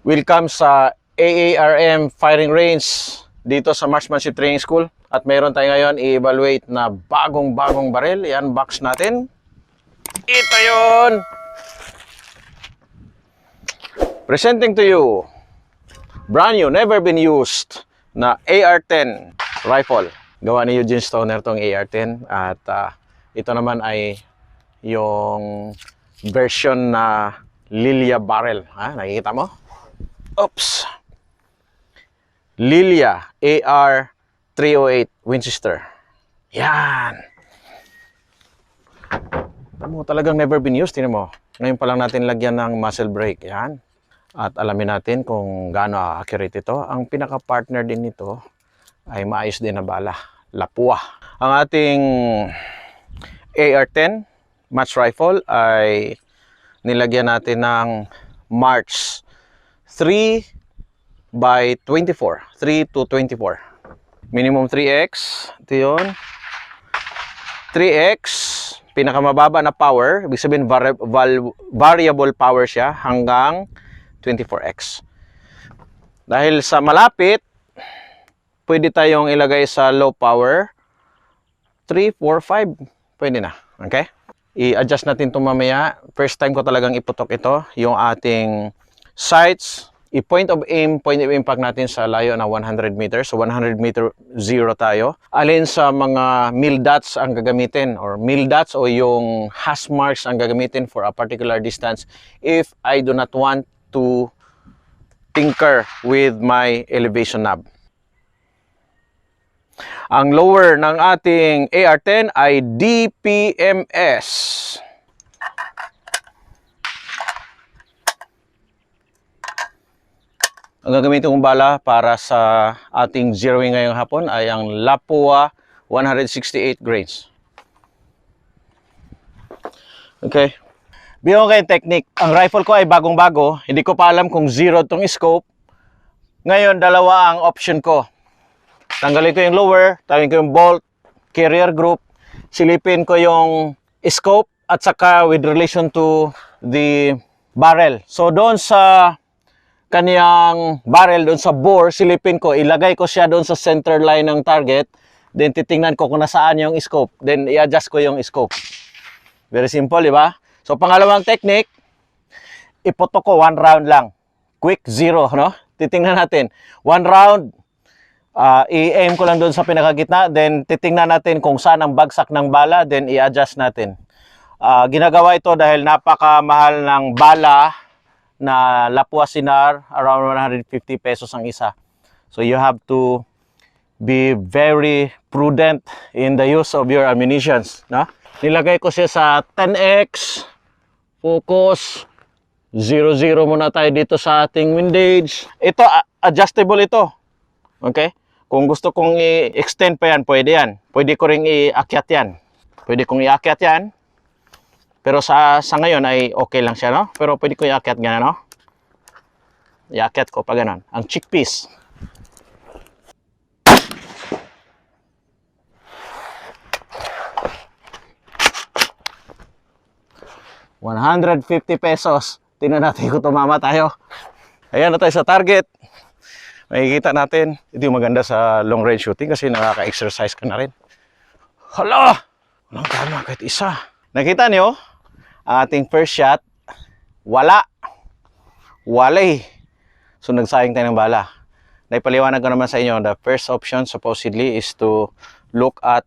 Welcome sa AARM Firing Range dito sa Marksmanship Training School. At mayroon tayo ngayon i-evaluate na bagong-bagong baril. I-unbox natin. Ito yun! Presenting to you, brand new, never been used na AR-10 rifle. Gawa ni Eugene Stoner tong AR-10 at ah, ito naman ay yung version na Lilia barrel. Ha? Nakikita mo? Oops. Lilia AR 308 Winchester. Yan. Mo talagang never been used, tinan mo. Ngayon pa lang natin lagyan ng muzzle brake. Yan. At alamin natin kung gaano accurate ito. Ang pinaka-partner din nito ay maayos din na bala. Lapua. Ang ating AR-10 match rifle ay nilagyan natin ng March 3 by 24. 3 to 24. Minimum 3x. Ito yun. 3x. Pinakamababa na power. Ibig sabihin vari- val- variable power siya hanggang 24x. Dahil sa malapit, pwede tayong ilagay sa low power. 3, 4, 5. Pwede na. Okay? I-adjust natin ito mamaya. First time ko talagang iputok ito. Yung ating sights. I-point of aim, point of impact natin sa layo na 100 meters. So 100 meter zero tayo. Alin sa mga mil dots ang gagamitin or mil dots o yung hash marks ang gagamitin for a particular distance if I do not want to tinker with my elevation knob. Ang lower ng ating AR-10 ay DPMS. Ang gagamitin kong bala para sa ating zeroing ngayong hapon ay ang Lapua 168 grains. Okay. Biyo kayo technique. Ang rifle ko ay bagong-bago. Hindi ko pa alam kung zero tong scope. Ngayon, dalawa ang option ko. Tanggalin ko yung lower, tanggalin ko yung bolt, carrier group, silipin ko yung scope at saka with relation to the barrel. So doon sa kaniyang barrel, doon sa bore, silipin ko, ilagay ko siya doon sa center line ng target, then titingnan ko kung nasaan yung scope, then i-adjust ko yung scope. Very simple, di ba? So pangalawang technique, iputok ko one round lang. Quick zero, no? Titingnan natin. One round, Ah, i-aim ko lang doon sa pinakagitna, then titingnan natin kung saan ang bagsak ng bala, then i-adjust natin. Ah, ginagawa ito dahil napakamahal ng bala na Lapua Sinar, around 150 pesos ang isa. So you have to be very prudent in the use of your ammunitions. No? Nilagay ko siya sa 10x, focus, 0-0 muna tayo dito sa ating windage. Ito, adjustable ito. Okay? Kung gusto kong i-extend pa yan, pwede yan. Pwede ko ring i-akyat yan. Pwede kong i-akyat yan. Pero sa, sa ngayon ay okay lang siya, no? Pero pwede ko i-akyat ganyan, no? I-akyat ko pa ganun. Ang chickpeas. $150 pesos. Tingnan natin kung tumama tayo. Ayan na tayo sa target makikita natin, ito yung maganda sa long range shooting kasi nakaka-exercise ka na rin. Hala! Walang tama kahit isa. Nakita niyo, ating first shot, wala. Walay. So nagsayang tayo ng bala. Naipaliwanag ko naman sa inyo, the first option supposedly is to look at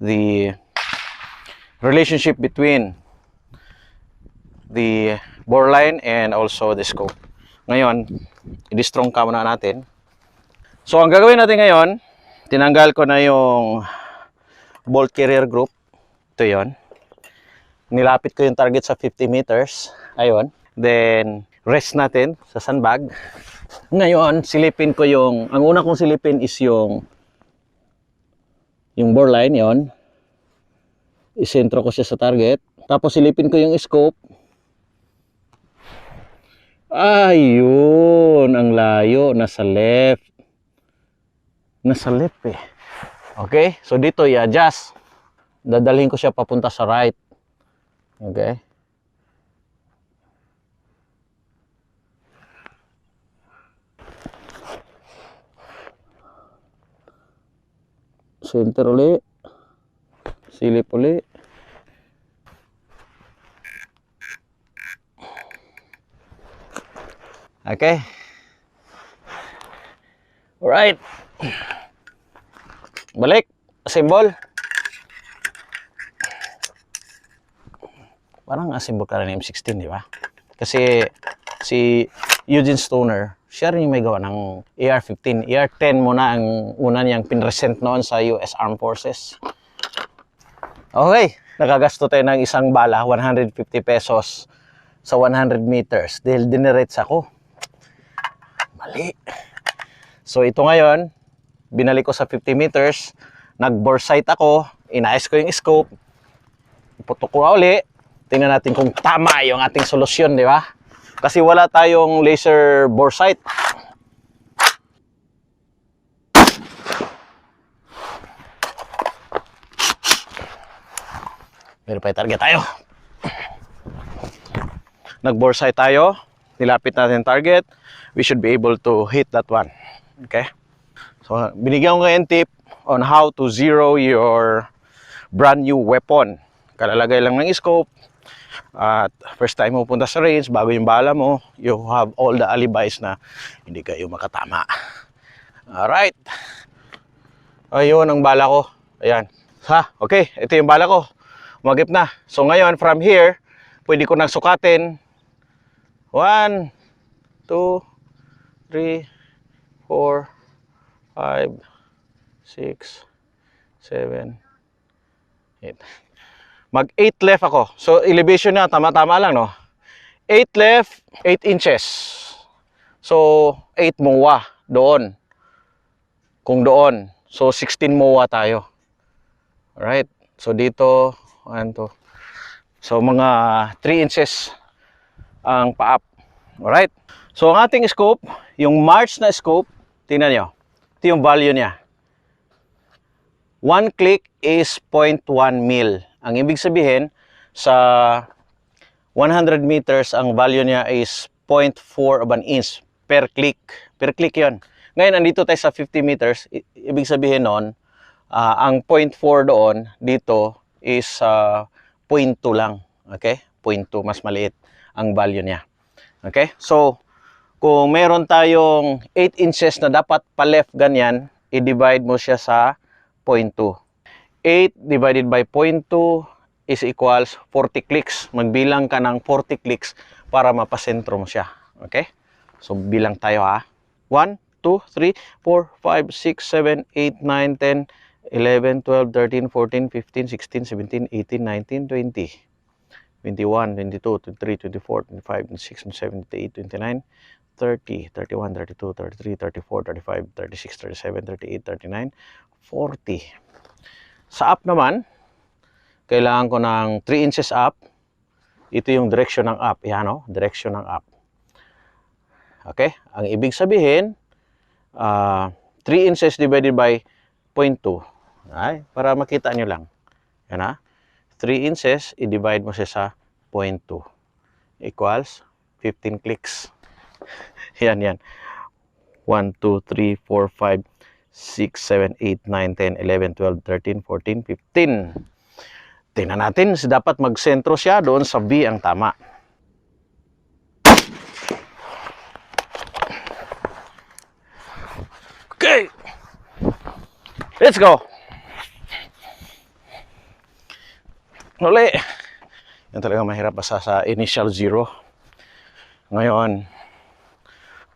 the relationship between the bore line and also the scope. Ngayon, i-strong ka muna natin. So, ang gagawin natin ngayon, tinanggal ko na yung bolt carrier group. Ito yon. Nilapit ko yung target sa 50 meters. Ayun. Then, rest natin sa sandbag. Ngayon, silipin ko yung, ang una kong silipin is yung yung bore line, yon. Isentro ko siya sa target. Tapos silipin ko yung scope. Ayun, ang layo, nasa left. Nasa left eh. Okay, so dito i-adjust. Dadalhin ko siya papunta sa right. Oke, Center oli, Silip oli. Oke, Alright. Balik. Simbol. Parang assemble ka rin ng M16, di ba? Kasi si Eugene Stoner, siya rin yung may gawa ng AR-15. AR-10 muna ang una niyang pinresent noon sa US Armed Forces. Okay, nakagasto tayo ng isang bala, 150 pesos sa 100 meters dahil dinirets ako. Mali. So ito ngayon, binalik ko sa 50 meters, nag-bore sight ako, inayos ko yung scope, iputok ko uli, tingnan natin kung tama yung ating solusyon, di ba? Kasi wala tayong laser bore sight. Verify target tayo. Nag-bore sight tayo. Nilapit natin yung target. We should be able to hit that one. Okay? So, binigyan ko ngayon tip on how to zero your brand new weapon. Kalalagay lang ng scope. At first time mo punta sa range, bago yung bala mo, you have all the alibis na hindi kayo makatama. Alright. Ayun ang bala ko. Ayan. Ha, okay. Ito yung bala ko. Umagip na. So ngayon, from here, pwede ko nang sukatin. 1, 2, 3, 4, 5, 6, 7, 8. Mag 8 left ako. So elevation na tama-tama lang no. 8 left, 8 inches. So 8 mowa doon. Kung doon. So 16 mowa tayo. Alright. So dito, 1, 2. So mga 3 inches ang pa-up. Alright. So ang ating scope, yung March na scope, tingnan nyo. Ito yung value niya. One click is 0.1 mil. Ang ibig sabihin, sa 100 meters, ang value niya is 0.4 of an inch per click. Per click yon. Ngayon, andito tayo sa 50 meters. I- ibig sabihin nun, ah, ang 0.4 doon, dito, is ah, 0.2 lang. Okay? 0.2, mas maliit ang value niya. Okay? So, kung meron tayong 8 inches na dapat pa-left ganyan, i-divide mo siya sa 0.2. 8 divided by 0.2 is equals 40 clicks. Magbilang ka ng 40 clicks para mapasentro mo siya. Okay? So, bilang tayo ha. 1, 2, 3, 4, 5, 6, 7, 8, 9, 10, 11, 12, 13, 14, 15, 16, 17, 18, 19, 20. 21, 22, 23, 24, 25, 26, 27, 28, 29, 30, 31, 32, 33, 34, 35, 36, 37, 38, 39, 40. Sa up naman, kailangan ko ng 3 inches up. Ito yung direction ng up. Yan o, direction ng up. Okay? Ang ibig sabihin, ah, 3 inches divided by 0.2. Ay, para makita nyo lang. Yan ha. 3 inches, i-divide mo siya sa 0.2. Equals 15 clicks. yan, yan. 1, 2, 3, 4, 5, 6, 7, 8, 9, 10, 11, 12, 13, 14, 15. Tingnan natin, dapat magsentro siya doon sa B ang tama. Okay. Let's go. Uli. Yan talaga mahirap basta sa initial zero. Ngayon,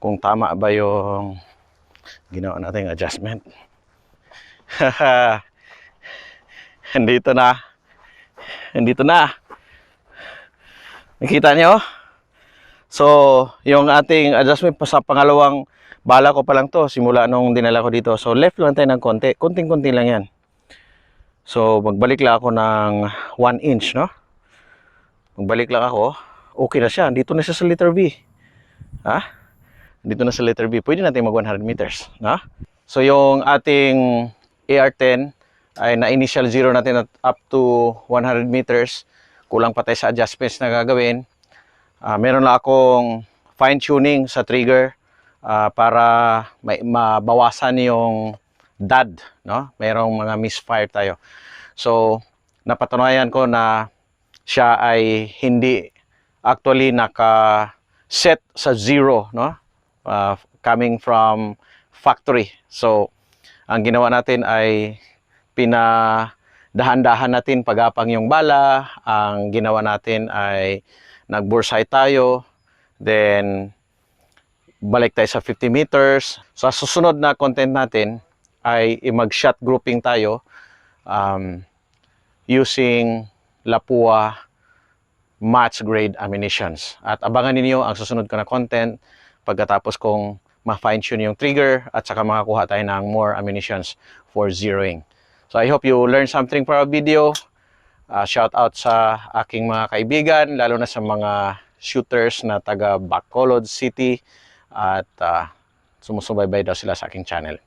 kung tama ba yung ginawa nating adjustment. Andito na. Andito na. Nakita niyo? So, yung ating adjustment sa pangalawang bala ko pa lang to simula nung dinala ko dito. So, left lang tayo ng konti. Kunting-kunti lang yan. So, magbalik lang ako ng 1 inch, no? Magbalik lang ako. Okay na siya. Dito na siya sa letter B. Ha? Dito na sa letter B. Pwede natin mag 100 meters, no? So, yung ating AR-10 ay na-initial zero natin at up to 100 meters. Kulang pa tayo sa adjustments na gagawin. Ah, meron lang akong fine tuning sa trigger ah, para may, mabawasan yung dud, no? Merong mga misfire tayo. So, napatunayan ko na siya ay hindi actually naka-set sa zero, no? Uh, coming from factory. So, ang ginawa natin ay pinadahan-dahan natin pagapang yung bala. Ang ginawa natin ay nagbursay tayo. Then, balik tayo sa 50 meters. Sa susunod na content natin ay mag-shot grouping tayo um, using Lapua match grade ammunitions. At abangan ninyo ang susunod ko na content pagkatapos kong ma-fine tune yung trigger at saka makakuha tayo ng more ammunitions for zeroing. So I hope you learned something from our video. Uh, shout out sa aking mga kaibigan, lalo na sa mga shooters na taga Bacolod City at uh, sumusubaybay daw sila sa aking channel.